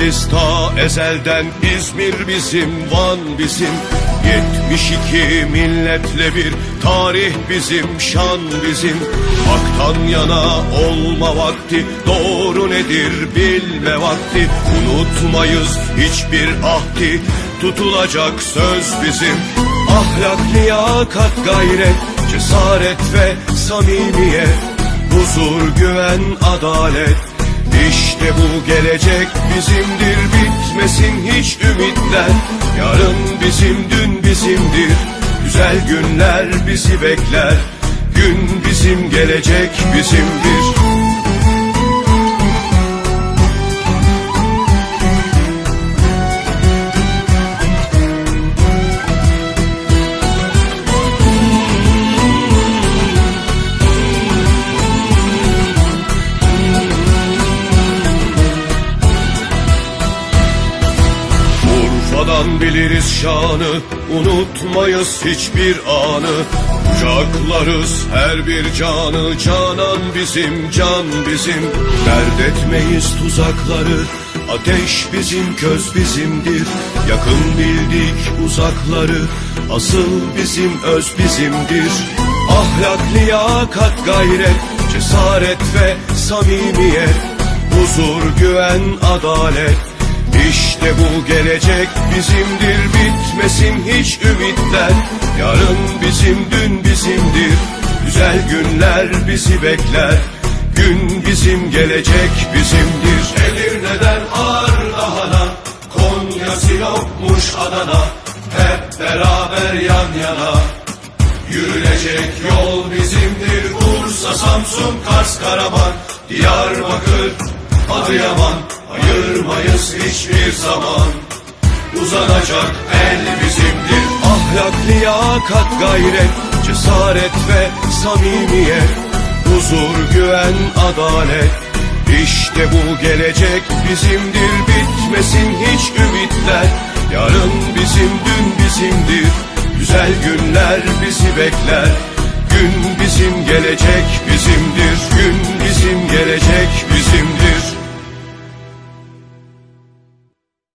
biz ta ezelden İzmir bizim, Van bizim. 72 milletle bir tarih bizim, şan bizim. Haktan yana olma vakti, doğru nedir bilme vakti. Unutmayız hiçbir ahdi, tutulacak söz bizim. Ahlak, liyakat, gayret, cesaret ve samimiyet. Huzur, güven, adalet İşte bu gelecek bizimdir Bitmesin hiç ümitler. Yarın bizim, dün bizimdir Güzel günler bizi bekler. Gün bizim, gelecek bizimdir Urfa'dan biliriz şanı Unutmayız hiçbir anı. Kucaklarız her bir canı Canan bizim, can bizim. Dert etmeyiz tuzakları Ateş bizim, köz bizimdir. Yakın bildik uzakları Asıl bizim, öz bizimdir. Ahlak, liyakat, gayret Cesaret ve samimiyet. Huzur, güven, adalet işte bu gelecek bizimdir bitmesin hiç ümitler. Yarın bizim dün bizimdir güzel günler bizi bekler. Gün bizim gelecek bizimdir. Edirne'den Ardahan'a Konya Sinop'muş Adana. Hep beraber yan yana. Yürülecek yol bizimdir Bursa, Samsun, Kars, Karaman. Diyarbakır, Adıyaman Ayırmayız hiçbir zaman. Uzanacak el bizimdir. Ahlak, liyakat, gayret Cesaret ve samimiyet. Huzur, güven, adalet. İşte bu gelecek bizimdir. Bitmesin hiç ümitler. Yarın bizim, dün bizimdir. Güzel günler bizi bekler. Gün bizim gelecek bizimdir. Gün bizim gelecek bizimdir